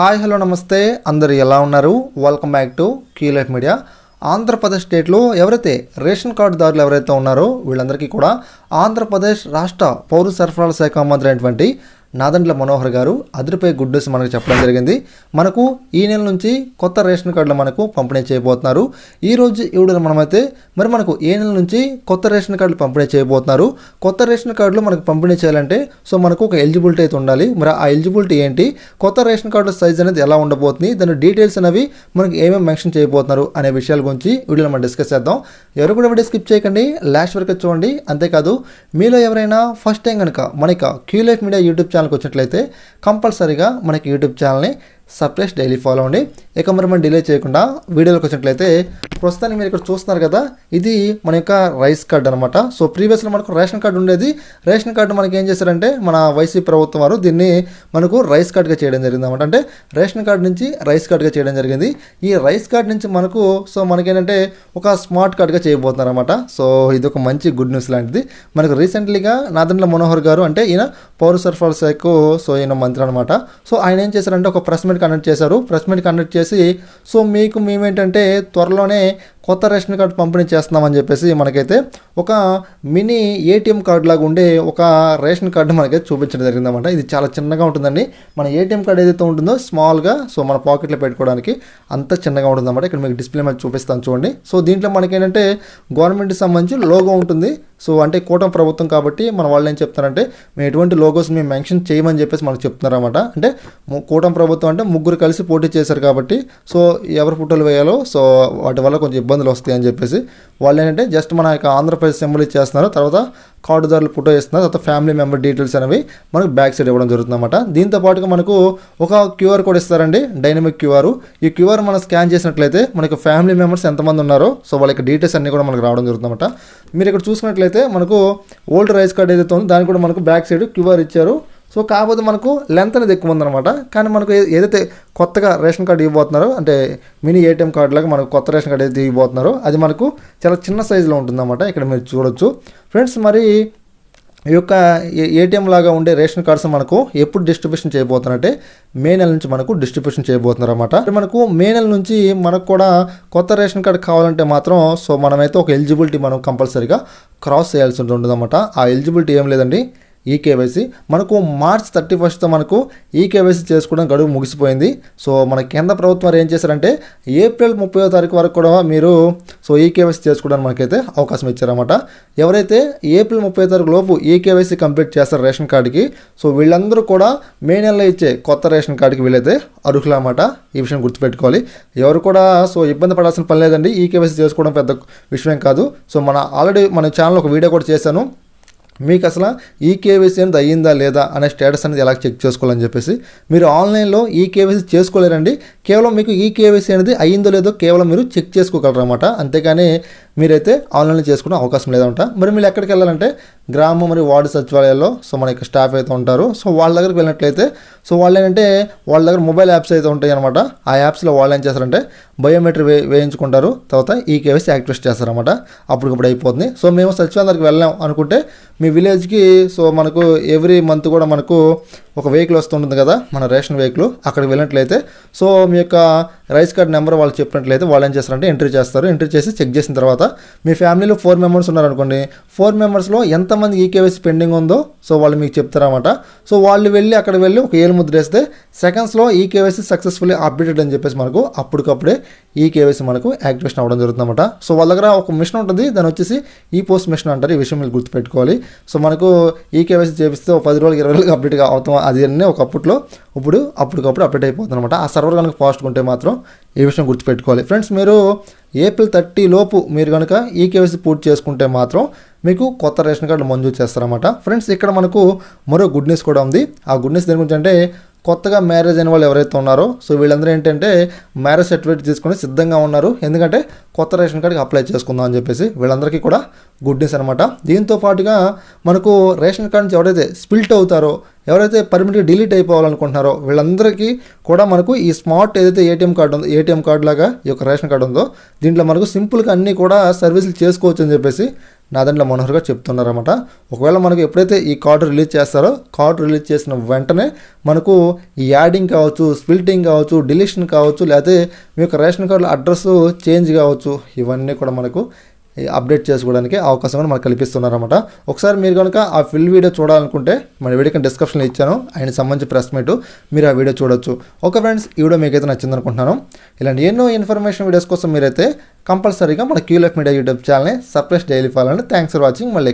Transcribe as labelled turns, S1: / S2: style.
S1: Hi hello నమస్తే. అందరు ఎలా ఉన్నారు? వెల్కమ్ బ్యాక్ టు కీ మీడియా ఆంధ్రప్రదేశ్ స్టేట్లో ఎవరైతే రేషన్ కార్డుదారులు ఎవరైతే ఉన్నారో వీళ్ళందరికీ కూడా ఆంధ్రప్రదేశ్ రాష్ట్ర పౌర సరఫరాల శాఖ మంత్రి అయినటువంటి నాదండ్ల మనోహర్ గారు అదిరిపోయే గుడ్ న్యూస్ మనకు చెప్పడం జరిగింది. మనకు ఈ నెల నుంచి కొత్త రేషన్ కార్డులు మనకు పంపిణీ చేయబోతున్నారు. ఈ రోజు ఈ వీడియోలో మనమైతే మరి మనకు ఏ నెల నుంచి కొత్త రేషన్ కార్డులు పంపిణీ చేయబోతున్నారు? కొత్త రేషన్ కార్డులు మనకు పంపిణీ చేయాలంటే సో మనకు ఒక ఎలిజిబిలిటీ అయితే ఉండాలి. మరి ఆ ఎలిజిబిలిటీ ఏంటి? కొత్త రేషన్ కార్డు సైజ్ అనేది ఎలా ఉండబోతుంది? దాని డీటెయిల్స్ అనేవి మనకు ఏమేమి మెన్షన్ చేయబోతున్నారు అనే విషయాల గురించి వీడియోలో మనం డిస్కస్ చేద్దాం. ఎవరు కూడా వీడియో స్కిప్ చేయకండి. లాస్ట్ వరకు చూడండి. అంతేకాదు మీలో ఎవరైనా ఫస్ట్ టైం కనుక మనకి క్యూ లైఫ్ మీడియా యూట్యూబ్ ఛానల్కి వచ్చినట్లయితే కంపల్సరీగా మనకి యూట్యూబ్ ఛానల్ని సబ్స్క్రైబ్ డైలీ ఫాలో అవ్వండి. ఇక మరి మనం డిలే చేయకుండా వీడియోలోకి వచ్చినట్లయితే ప్రస్తుతానికి మీరు ఇక్కడ చూస్తున్నారు కదా ఇది మన యొక్క రైస్ కార్డ్ అనమాట సో ప్రీవియస్లో మనకు రేషన్ కార్డు ఉండేది. రేషన్ కార్డు మనకి ఏం చేశారంటే మన వైసీపీ ప్రభుత్వం వారు దీన్ని మనకు రైస్ కార్డ్గా చేయడం జరిగింది అనమాట అంటే రేషన్ కార్డు నుంచి రైస్ కార్డ్గా చేయడం జరిగింది. ఈ రైస్ కార్డ్ నుంచి మనకు సో మనకేంటంటే ఒక స్మార్ట్ కార్డ్గా చేయబోతున్నారు అనమాట సో ఇది ఒక మంచి గుడ్ న్యూస్ లాంటిది. మనకు రీసెంట్లీగా నాదండ్ల మనోహర్ గారు అంటే ఈయన పౌర సరఫరాల శాఖ సో ఈయన మంత్రి అనమాట సో ఆయన ఏం చేశారంటే ఒక ప్రెస్ మీట్ కండక్ట్ చేశారు. ప్రెస్ మీట్ కండక్ట్ చేసి సో మీకు మేమేంటంటే త్వరలోనే కొత్త రేషన్ కార్డు పంపిణీ చేస్తున్నామని చెప్పేసి మనకైతే ఒక మినీ ఏటీఎం కార్డు లాగా ఉండే ఒక రేషన్ కార్డు మనకైతే చూపించడం జరిగిందన్నమాట. ఇది చాలా చిన్నగా ఉంటుందండి. మన ఏటీఎం కార్డు ఏదైతే ఉంటుందో స్మాల్గా సో మన పాకెట్లో పెట్టుకోవడానికి అంత చిన్నగా ఉంటుందన్నమాట. ఇక్కడ మీకు డిస్ప్లే మీద చూపిస్తాను చూడండి. సో దీంట్లో మనకేంటంటే గవర్నమెంట్కి సంబంధించి లోగో ఉంటుంది. సో అంటే కూటమి ప్రభుత్వం కాబట్టి మన వాళ్ళు ఏం చెప్తారంటే మేము ఎటువంటి లోగోస్ మేము మెన్షన్ చేయమని చెప్పేసి మనకు చెప్తున్నారన్నమాట. అంటే కూటమి ప్రభుత్వం అంటే ముగ్గురు కలిసి పోటీ చేశారు కాబట్టి సో ఎవరు ఫోటోలు వేయాలో సో వాటి వల్ల కొంచెం ఇబ్బందులు వస్తాయి అని చెప్పేసి వాళ్ళు ఏంటంటే జస్ట్ మన యొక్క ఆంధ్రప్రదేశ్ సింబల్ ఇచ్చేస్తున్నారు తర్వాత కార్డుదారులు ఫోటో ఇస్తున్నారు తర్వాత ఫ్యామిలీ మెంబర్ డీటెయిల్స్ అనేవి మనకు బ్యాక్ సైడ్ ఇవ్వడం జరుగుతుంది అనమాట దీంతో పాటుగా మనకు ఒక క్యూఆర్ కోడ్ ఇస్తారండి. డైనమిక్ క్యూఆర్ ఈ క్యూఆర్ మనం స్కాన్ చేసినట్లయితే మనకు ఫ్యామిలీ మెంబర్స్ ఎంతమంది ఉన్నారో సో వాళ్ళ యొక్క డీటెయిల్స్ అన్ని కూడా మనకు రావడం జరుగుతుంది అనమాట మీరు ఇక్కడ చూసుకున్నట్లయితే మనకు ఓల్డ్ రైస్ కార్డ్ ఏదైతే ఉందో దానికి కూడా మనకు బ్యాక్ సైడ్ క్యూఆర్ ఇచ్చారు. సో కాకపోతే మనకు లెంత్ అనేది ఎక్కువ ఉందన్నమాట. కానీ మనకు ఏదైతే కొత్తగా రేషన్ కార్డు ఇవ్వబోతున్నారో అంటే మినీ ఏటీఎం కార్డు లాగా మనకు కొత్త రేషన్ కార్డు ఏదైతే ఇవ్వబోతున్నారో అది మనకు చాలా చిన్న సైజులో ఉంటుందన్నమాట. ఇక్కడ మీరు చూడొచ్చు. ఫ్రెండ్స్ మరి ఈ యొక్క ఏ- ఏటీఎం లాగా ఉండే రేషన్ కార్డ్స్ మనకు ఎప్పుడు డిస్ట్రిబ్యూషన్ చేయబోతున్నారంటే మే నెల నుంచి మనకు డిస్ట్రిబ్యూషన్ చేయబోతున్నారు అనమాట మనకు మే నెల నుంచి మనకు కూడా కొత్త రేషన్ కార్డ్ కావాలంటే మాత్రం సో మనమైతే ఒక ఎలిజిబిలిటీ మనం కంపల్సరీగా క్రాస్ చేయాల్సి ఉంటుంది అనమాట ఆ ఎలిజిబిలిటీ ఏం లేదండి. ఈ కేవైసీ మనకు మార్చ్ థర్టీ ఫస్ట్తో మనకు ఈ కేవైసీ చేసుకోవడం గడువు ముగిసిపోయింది. సో మన కేంద్ర ప్రభుత్వం వారు ఏం చేశారంటే ఏప్రిల్ ముప్పై తారీఖు వరకు కూడా మీరు సో ఈ కేవైసీ చేసుకోవడానికి మనకైతే అవకాశం ఇచ్చారన్నమాట. ఎవరైతే ఏప్రిల్ ముప్పై తారీఖు లోపు ఈ కేవైసీ కంప్లీట్ చేస్తారు రేషన్ కార్డుకి సో వీళ్ళందరూ కూడా మే నెలలో ఇచ్చే కొత్త రేషన్ కార్డుకి వీళ్ళైతే అర్హులన్నమాట ఈ విషయం గుర్తుపెట్టుకోవాలి. ఎవరు కూడా సో ఇబ్బంది పడాల్సిన పని లేదండి. ఈ కేవైసీ చేసుకోవడం పెద్ద విషయం కాదు. సో మన ఆల్రెడీ మన ఛానల్ ఒక వీడియో కూడా చేశాను. మీకు అసలు ఈ కేవైసీ అనేది అయ్యిందా లేదా అనే స్టేటస్ అనేది ఎలా చెక్ చేసుకోవాలని చెప్పేసి మీరు ఆన్లైన్లో ఈ కేవైసీ చేసుకోలేరండి కేవలం మీకు ఈ కేవైసీ అనేది అయ్యిందో లేదో కేవలం మీరు చెక్ చేసుకోగలరు అనమాట అంతేగాని మీరైతే ఆన్లైన్లో చేసుకునే అవకాశం లేదంట మరి మీరు ఎక్కడికి వెళ్ళాలంటే గ్రామం మరియు వార్డు సచివాలయాల్లో సో మన యొక్క స్టాఫ్ అయితే ఉంటారు. సో వాళ్ళ దగ్గరికి వెళ్ళినట్లయితే సో వాళ్ళు ఏంటంటే వాళ్ళ దగ్గర మొబైల్ యాప్స్ అయితే ఉంటాయి అనమాట ఆ యాప్స్లో వాళ్ళు ఏం చేస్తారంటే బయోమెట్రిక్ వే వేయించుకుంటారు. తర్వాత ఈ కేవైసీ యాక్టివేట్ చేస్తారనమాట అప్పటికప్పుడు అయిపోతుంది. సో మేము సచివాలయం దగ్గరికి వెళ్ళాం అనుకుంటే మీ విలేజ్కి సో మనకు ఎవ్రీ మంత్ కూడా మనకు ఒక వెహికల్ వస్తుంటుంది కదా మన రేషన్ వెహికల్ అక్కడికి వెళ్ళినట్లయితే. సో మీ యొక్క రైస్ కార్డ్ నెంబర్ వాళ్ళు చెప్పినట్లయితే వాళ్ళు ఏం చేస్తారంటే ఎంట్రీ చేస్తారు. ఎంట్రీ చేసి చెక్ చేసిన తర్వాత మీ ఫ్యామిలీలో ఫోర్ మెంబర్స్ ఉన్నారనుకోండి ఫోర్ మెంబర్స్లో ఎంతమంది ఈ కేవైసీ పెండింగ్ ఉందో సో వాళ్ళు మీకు చెప్తారన్నమాట. సో వాళ్ళు వెళ్ళి అక్కడ వెళ్ళి ఒక ఏలు ముద్ర వేస్తే సెకండ్స్లో ఈ కేవైసీ సక్సెస్ఫుల్లీ అప్డేటెడ్ అని చెప్పేసి మనకు అప్పటికప్పుడే ఈ కేవైసీ మనకు యాక్టివేషన్ అవ్వడం జరుగుతుందన్నమాట. సో వాళ్ళ దగ్గర ఒక మిషన్ ఉంటుంది దాని వచ్చేసి ఈ పోస్ట్ మిషన్ అంటారు. ఈ విషయం మీరు గుర్తుపెట్టుకోవాలి. సో మనకు ఈ కేవైసీ చేపిస్తే ఒక పది రోజులకి ఇరవై రోజులకి అప్డేట్ అవుతాం అది అన్నీ ఒక అప్పట్లో ఇప్పుడు అప్పటికప్పుడు అప్డేట్ అయిపోతుంది అనమాట ఆ సర్వర్ కనుక ఫాస్ట్గా ఉంటే మాత్రం ఈ విషయం గుర్తుపెట్టుకోవాలి. ఫ్రెండ్స్ మీరు ఏప్రిల్ థర్టీ లోపు మీరు కనుక ఈ కేవైసీ పూర్తి చేసుకుంటే మాత్రం మీకు కొత్త రేషన్ కార్డు మంజూరు చేస్తారన్నమాట. ఫ్రెండ్స్ ఇక్కడ మనకు మరో గుడ్ న్యూస్ కూడా ఉంది. ఆ గుడ్ న్యూస్ దేని గురించి అంటే కొత్తగా మ్యారేజ్ అయిన వాళ్ళు ఎవరైతే ఉన్నారో సో వీళ్ళందరూ ఏంటంటే మ్యారేజ్ సర్టిఫికేట్ తీసుకొని సిద్ధంగా ఉన్నారు. ఎందుకంటే కొత్త రేషన్ కార్డుకి అప్లై చేసుకుందాం అని చెప్పేసి వీళ్ళందరికీ కూడా గుడ్ న్యూస్ అనమాట దీంతో పాటుగా మనకు రేషన్ కార్డ్ నుంచి ఎవరైతే స్పిల్ట్ అవుతారో ఎవరైతే పర్మిట్గా డిలీట్ అయిపోవాలనుకుంటున్నారో వీళ్ళందరికీ కూడా మనకు ఈ స్మార్ట్ ఏదైతే ఏటీఎం కార్డు ఉందో ఏటీఎం కార్డు లాగా ఈ యొక్క రేషన్ కార్డు ఉందో దీంట్లో మనకు సింపుల్గా అన్నీ కూడా సర్వీసులు చేసుకోవచ్చు అని చెప్పేసి నాదండ్ల మనోహర్ గారు చెప్తున్నారన్నమాట. ఒకవేళ మనకు ఎప్పుడైతే ఈ కార్డు రిలీజ్ చేస్తారో కార్డు రిలీజ్ చేసిన వెంటనే మనకు ఈ యాడింగ్ కావచ్చు స్పిల్టింగ్ కావచ్చు డిలీషన్ కావచ్చు లేకపోతే మీ యొక్క రేషన్ కార్డు అడ్రస్ చేంజ్ కావచ్చు ఇవన్నీ కూడా మనకు అప్డేట్ చేసుకోవడానికి అవకాశం కూడా మనకు కల్పిస్తున్నారన్నమాట. ఒకసారి మీరు కనుక ఆ ఫిల్ వీడియో చూడాలనుకుంటే మన వీడియో డిస్క్రిప్షన్లో ఇచ్చాను. ఆయన సంబంధించి ప్రెస్ మీట్ మీరు ఆ వీడియో చూడొచ్చు. ఓకే ఫ్రెండ్స్ ఈ వీడియో మీకైతే నచ్చింది అనుకుంటున్నాను. ఇలాంటి ఎన్నో ఇన్ఫర్మేషన్ వీడియోస్ కోసం మీరైతే కంపల్సరీగా మన క్యూలెఫ్ మీడియా యూట్యూబ్ ఛానల్ని సప్రెస్ డైలీ ఫాలో అండి థ్యాంక్స్ ఫర్ వాచింగ్ మళ్ళీ